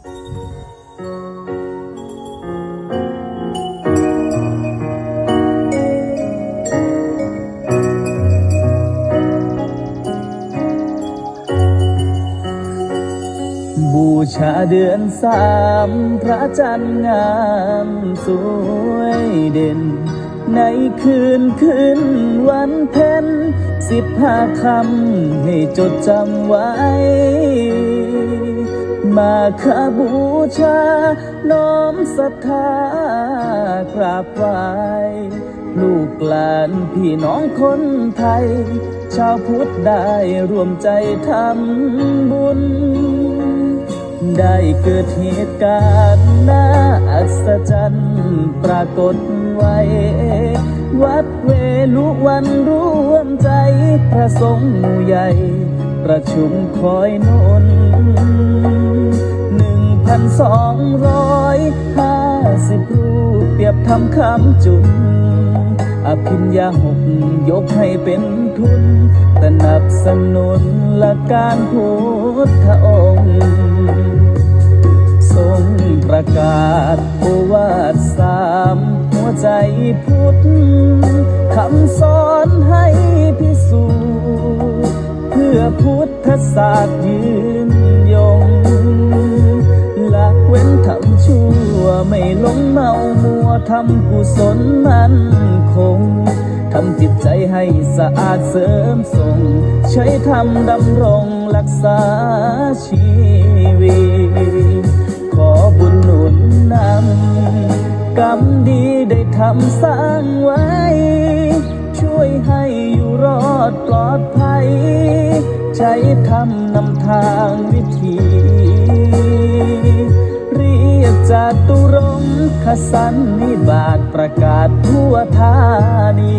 บูชาเดือนสามพระจันทร์งามสวยเด่น ในคืนคืนวันเพ็ญสิบห้าคำให้จดจำไว้ มาคาบูชา น้อมศรัทธากราบไหว้ลูกหลานพี่น้องคนไทย ชาวพุทธได้รวมใจทำบุญ ได้เกิดเหตุการณ์น่าอัศจรรย์ปรากฏไว้ วัดเวลุวันร่วมใจพระสงฆ์หมู่ใหญ่ ประชุมคอยนนหนึ่ง พันสองร้อยห้าสิบรูปเปรียบทำคำจุนอภิญญาหกยกให้เป็นทุนสนับสนุนหลักการพุทธองค์ ทรงประกาศโอวาทสามหัวใจพุทธคำสอนให้พิสูจน์เพื่อพุทธศาสตร์ยืน หลงเมามัวทำกุศลมันคงทำจิตใจให้สะอาดเสริมส่ง ใช้ธรรมดำรงรักษาชีวิต ขอบุญหนุนนำกรรมดีได้ทำสร้างไว้ ช่วยให้อยู่รอดปลอดภัย ใช้ทำนำทางวิธี คสันนิบาตประกาศทั่วธานี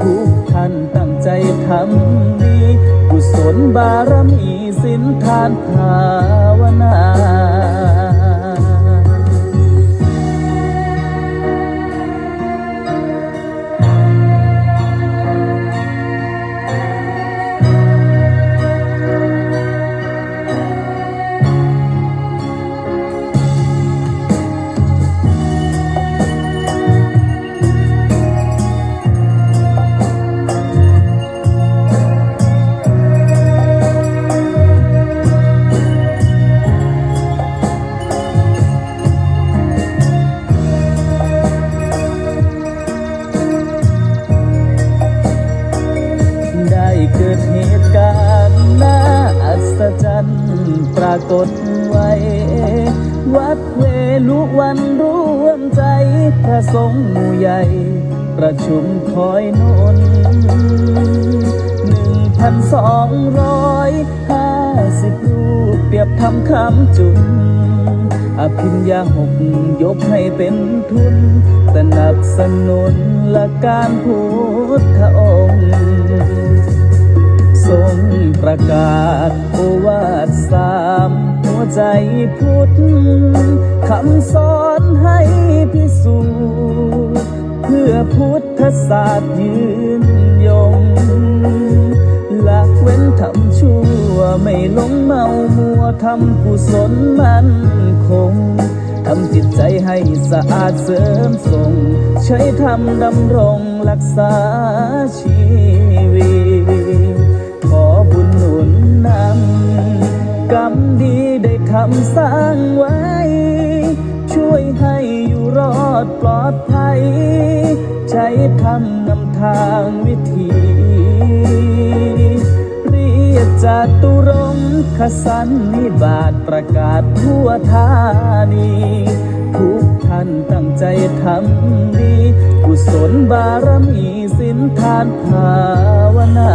ทุกท่านตั้งใจทำดี กุศลบารมีสินทานภาวนา กฏไว้ วัดเวลุวันร่วมใจพระสงฆ์หมู่ใหญ่ ประชุมคอยนนหนึ่งพันสองร้อยห้าสิบรูปเปรียบทำคำจุนอภิญญาหกยกให้เป็นทุน สนับสนุนลักการพุทธองค์ ทรงประกาศ ใจพุทธคำสอนให้พิสูจน์เพื่อพุทธศาสตร์ยืนยงละเว้นทำชั่วไม่หลงเมามัวทำกุศลมันคงทำจิตใจให้สะอาดเสริมส่ง ใช้ธรรมดำรงรักษาชีวิต กรรมดีได้ทำสร้างไว้ ช่วยให้อยู่รอดปลอดภัย ใช้ทำนำทางวิธีเรียกจากตุรงคสันนิบาตประกาศทั่วธานี ทุกท่านตั้งใจทำดี กุศลบารมีสินทานภาวนา